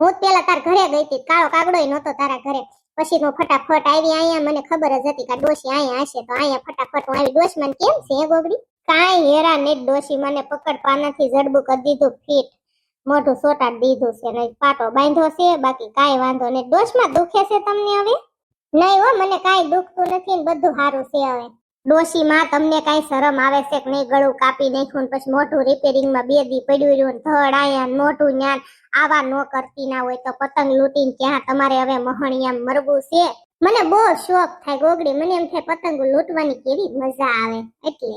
હું પેલા તાર ઘરે ગઈ હતી, કાળો કાગડો નહોતો તારા ઘરે. પછી હું ફટાફટ આવી, અહીંયા મને ખબર જ હતી કે ડોશી અહીંયા હશે, તો અહીંયા ફટાફટ હું આવી. ડોશ મને કેમ છે ગોગડી? કાંઈ હેરા નહીં, ડોશી મને પકડ પાનાથી જડબું કરી દીધું, ફીટ. મોઢું સોટાડી દીધું છે, નહીં, પાટો બાંધ્યો છે, બાકી કાંઈ વાંધો નહીં. ડોશમાં દુખે છે તમને હવે? નહીં હો, મને કાંઈ દુખતું નથી ને બધું સારું છે હવે. ડોશીમાં તમને કાંઈ શરમ આવે છે નહીં? ગળું કાપી નાખ્યું ને પછી મોઢું રિપેરિંગમાં બે દી પડ્યું રહ્યું ધડ, આયા મોઢું ન્યાન. આવા નો કરતી ના હોય તો પતંગ લૂંટીને ક્યાં તમારે હવે મહણિયામ મરવું છે? મને બહુ શોખ થાય ગોગડી. મને એમ થાય પતંગો લૂંટવાની કેવી મજા આવે. એટલે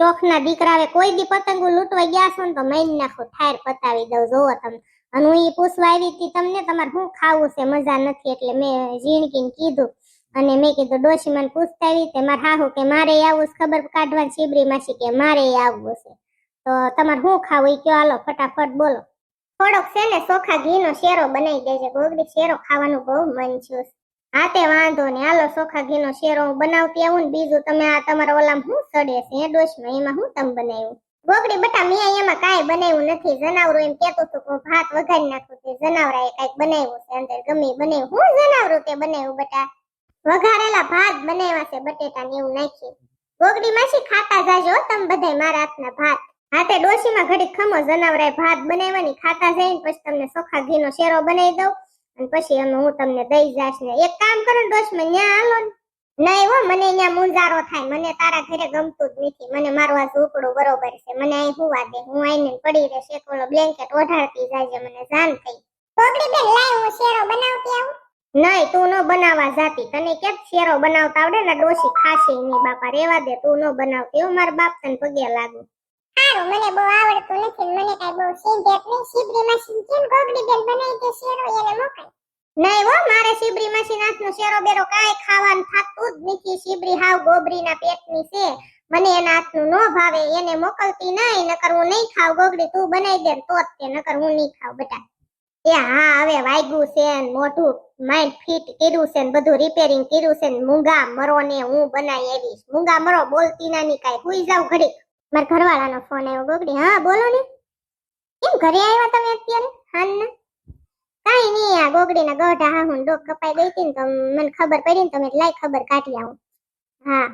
ચોખના દીકરા કોઈ દી પતંગો લૂંટવા ગયા છો ને તો મહિન નાખો ઠાર પતાવી દઉં. જોવો તમે. અને હું એ પૂછવા આવી હતી તમને, તમારે શું ખાવું છે? મજા નથી. એટલે મેં ઝીણકીને કીધું અને મેં કીધું, ડોશી પૂછતા આવી તે મારે હાહુ કે મારે આવું ખબર કાઢવા શિબરી માસી કે મારે આવવું છે. તો તમારે શું ખાવું? એ કયો, હાલો, ફટાફટ બોલો. થોડોક છે ને ચોખા ઘીનો શેરો બનાવી દેજે ગોગડી શેરો ખાવાનું બહુ મન છે. હા તે વાંધો ને હાલો ચોખા ઘીનો શેરો હું બનાવતી આવું ને બીજું તમે આ તમારા ઓલામ શું સડે છે? એ ડોશમાં એમાં શું તમે બનાવ્યું? ગોગડી બટા, મેં એમાં કાંઈ બનાવ્યું નથી. જનાવરો એમ કહેતું હતું કે હું ભાત વઘારી નાખું તે જનાવરાએ કાંઈક બનાવ્યું છે અંદર ગમે બનાવ્યું. હું જનાવરું તે બનાવ્યું, બટા? વઘારેલા ભાત બનાવ્યા છે, બટેટા ને એવું નાખી. ગોગડી માસી ખાતા જાજો તમે બધાય મારા હાથના ભાત. હાથે ડોશીમાં ઘડી ખમો જનાવરાય ભાત બનાવવાની, ખાતા જઈને પછી તમને ચોખા ઘીનો શેરો બનાવી દઉં અને પછી અમે હું તમને દઈ જાશ ને. એક કામ કરો ને ડોશમાં ન્યા હાલો ને. નહીં હો, મને અહીંયા મુંજારો થાય, મને તારા ઘરે ગમતું જ નથી. મને મારું આ ઝૂંપડું બરોબર છે, મને અહીં હુવા દે, હું આઈને પડી રહેશે, એક ઓલો બ્લેન્કેટ ઓઢાડતી જાય મને જાન થઈ. કોકડી બેન લાય હું શેરો બનાવતી આવું. નહીં તું નો બનાવવા જાતી. તને કેમ શેરો બનાવતા આવડે ને ડોશી ખાશે નહીં બાપા રેવા દે તું નો બનાવતી. એવું મારા બાપ તને પગે લાગુ. સારું મને બહુ આવડતું નથી મને કઈ બહુ સીધેત નહીં. શીબરી મશીન કેમ ગોગડી બેન બનાવી દે શેરો એને મોકલ. નહીં હો મારે શીબરી મશીન હાથનો શેરો બેરો કાઈ ખાવાનું થાતું જ નથી. સીબરી હાવ ગોબરીના પેટની છે. મને એના હાથનું નો ભાવે એને મોકલતી નહીં નકર હું નહીં ખાવ ગોગડી. તું બનાવી દે તો જ તે નકર હું નહીં ખાવ બેટા. એ હા, હવે વાગ્યું છે ને મોઢું માઇન્ડ ફિટ કર્યું છે ને બધું રિપેરિંગ કર્યું છે ને મૂંગા મરો ને હું બનાવી આવીશ. મૂંગા મરો બોલતી નાની કાંઈ. હુઈ જાવ ઘડીક મારા ઘરવાળાનો ફોન આવ્યો ગોગડી. હા, બોલો ને. કેમ ઘરે આવ્યા તમે અત્યારે? હાન કાઈ નહીં, આ ગોગડીના ગઢા હા હું ડોક કપાઈ ગઈ હતી ને તો મને ખબર પડી ને તમે લાઈ ખબર કાઢી આવું. હા.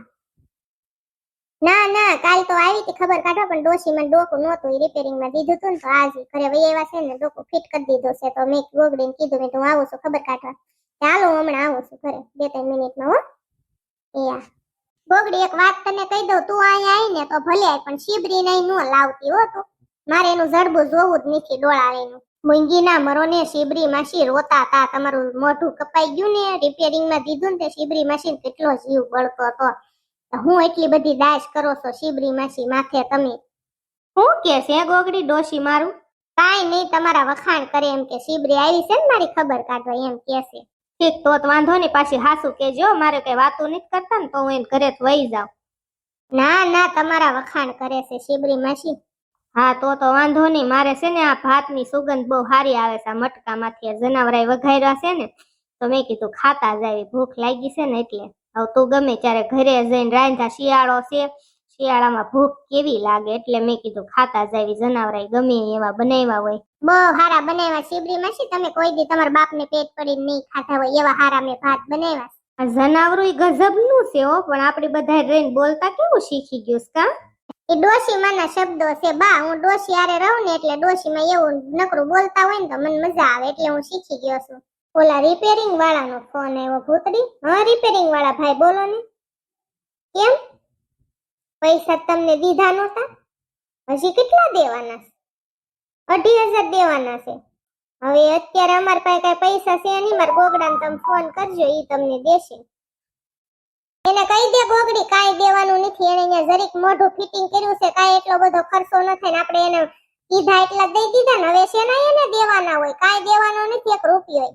તો આવી હતી ખબર કાઢવા, પણ ડોશી ડોકું નહોતું એ રિપેરિંગમાં દીધું હતું તો આજ ઘરે વહી આવ્યા છે ને, ડોકું ફિટ કરી દીધું છે, તો મેં ગોગડીને કીધું, મેં હું આવું છું ખબર કાઢવા. ચાલો હમણાં આવું છું ઘરે બે ત્રણ મિનિટમાં, હો. યા ગોગડી એક વાત તને કહી દઉં, તું અહીંયા આવી ને તો ભલે પણ શિબરી નહીં નો લાવતી, હો તું. મારે એનું જડબું જોવું જ નથી ડોળાવેનું મૂંગી ના મરો ને, શીબરી માસી રોતા હતા તમારું મોઢું કપાઈ ગયું ને રિપેરિંગમાં દીધું ને, તે શિબરી માસી કેટલો જીવ બળતો હતો. હું એટલી બધી દાશ કરો છો, શિબરી માસી માથે તમે. હું કે છે, ગોગડી ડોશી મારું? કાઈ નહીં, તમારા વખાણ કરે એમ કે શિબરી આવી છે ને મારી ખબર કાઢવા એમ કે છે. ઠીક, તો વાંધો નહીં, પાછી હાસુ કેજો મારે કઈ વાતો નથી કરતા ને તો હું એમ ઘરે વહી જાઉં. ના ના, તમારા વખાણ કરે છે, શિબરી માસી. હા, તો તો વાંધો નહીં, મારે છે ને આ ભાતની સુગંધ બહુ સારી આવે છે મટકામાંથી જનાવરાય વઘાર્યા છે ને, તો મેં કીધું ખાતા જાય ભૂખ લાગી છે ને એટલે. હવે તું ગમે ત્યારે ઘરે જઈને રાંધા શિયાળો છે શિયાળામાં ભૂખ કેવી લાગે? એટલે મેં કીધું ખાતા જાય જનાવરાય ગમે એવા બનાવ્યા હોય. બહુ હારા બનાવ્યા શિબરી માસી તમે? કોઈ દી તમારા બાપને પેટ પડીને નહીં ખાતા હોય એવા હારા મેં ભાત બનાવ્યા આ ગજબ ગજબનું છે હો પણ આપણે બધા રહીને બોલતા કેવું શીખી ગયું કા? એ ડોશીમાંના શબ્દો છે બા હું ડોશી આરે રહું ને એટલે ડોશીમાં એવું નકરું બોલતા હોય ને તો મને મજા આવે એટલે હું શીખી ગયો છું. ઓલા રિપેરિંગ વાળાનો ફોન આવ્યો ભૂતડી. હા રિપેરિંગ વાળા ભાઈ, બોલો ને. કેમ? પૈસા તમને દીધા નહોતા. હજી કેટલા દેવાના છે? અઢી હજાર દેવાના છે. હવે અત્યારે અમારી પાસે કઈ પૈસા છે નહીં. મારા ગોગડાને તમે ફોન કરજો, ઈ તમને દેશે. એને કહી દે ગોગડી કાંઈ દેવાનું નથી. એને અહીંયા જરીક મોઢું ફિટિંગ કર્યું છે. કાંઈ એટલો બધો ખર્ચો ન થાય ને આપણે એને કીધા એટલા દઈ દીધા ને. હવે શેના એને દેવાના હોય? કાંઈ દેવાનો નથી, એક રૂપિયો.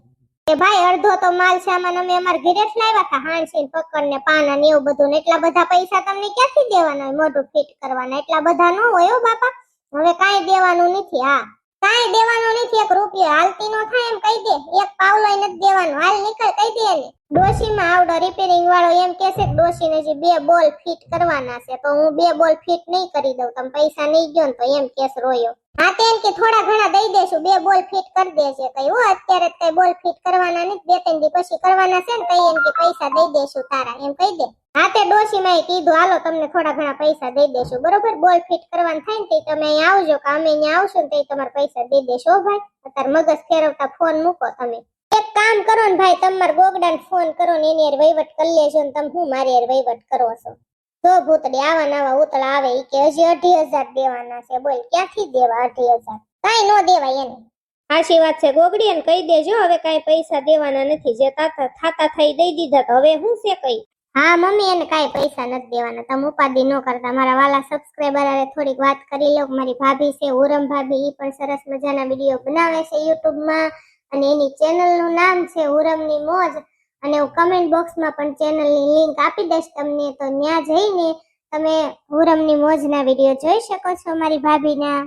કે ભાઈ, અડધો તો માલ સામાન અમે અમાર ઘરે જ લાવ્યા હતા હાણસી પકડ ને પાન ને એવું બધું ને એટલા બધા પૈસા તમને ક્યાંથી દેવાના હોય? મોઢું ફિટ કરવાના, એટલા બધા ન હોય બાપા. હવે કાંઈ દેવાનું નથી, હા. કાંઈ દેવાનું નથી, એક રૂપિયો હાલતી નો થાય એમ કહી દે. એક પાવલો નથી દેવાનો. હાલ નીકળ, કહી દે એને. ડોશીમાં આવડો રિપેરિંગ વાળો એમ કે છે ડોશીને જે બે બોલ ફિટ કરવાના છે, તો હું બે બોલ ફિટ નહીં કરી દઉં, તમે પૈસા નહીં ગયો તો એમ કેસ રોયો. હા, તે એમ કે થોડા ઘણા દઈ દેશું, બે બોલ ફિટ કરી દેશે કઈ હો અત્યારે કઈ બોલ ફિટ કરવાના નથી, બે ત્રણ દી પછી કરવાના છે ને કઈ એમ કે પૈસા દઈ દેશું તારા, એમ કહી દે. હા, તે ડોશીમાં કીધું, હાલો, તમને થોડા ઘણા પૈસા દઈ દેશું. બરોબર, બોલ ફિટ કરવાનું થાય ને તમે અહીંયા આવજો, કે અમે અહીંયા આવશું ને તે તમારે પૈસા દઈ દેશો. ભાઈ, અત્યારે મગજ ફેરવતા ફોન મૂકો તમે. એક કામ કરો ને ભાઈ, તમાર ગોગડાને ફોન કરો ને એની વહીવટ કરી લેજો ને તમે હું મારી યાર વહીવટ કરો છો? જો ભૂતડી આવા નવા ઉતળા આવે ઈ કે હજી અઢી હજાર દેવાના છે, બોલ ક્યાંથી દેવા અઢી હજાર? કાંઈ નો દેવાય એને. સાચી વાત છે ગોગડી એને કહી દેજો, હવે કાંઈ પૈસા દેવાના નથી, જે તાતા થાતા થઈ દઈ દીધા તો હવે હું છે કઈ? હા, મમ્મી, એને કાંઈ પૈસા નથી દેવાના, તમે ઉપાધિ ન કરતા. મારા વાલા સબસ્ક્રાઈબર હારે થોડીક વાત કરી લો, મારી ભાભી છે, ઉરમ ભાભી, ઈ પણ સરસ મજાના વીડિયો બનાવે છે યુટ્યુબમાં અને એની ચેનલનું નામ છે ઉરમની મોજ. અને હું કમેન્ટ બોક્સમાં પણ ચેનલની લિંક આપી દઈશ તમને. તો ત્યાં જઈને તમે ઉરમની મોજના વીડિયો જોઈ શકો છો, મારી ભાભીના.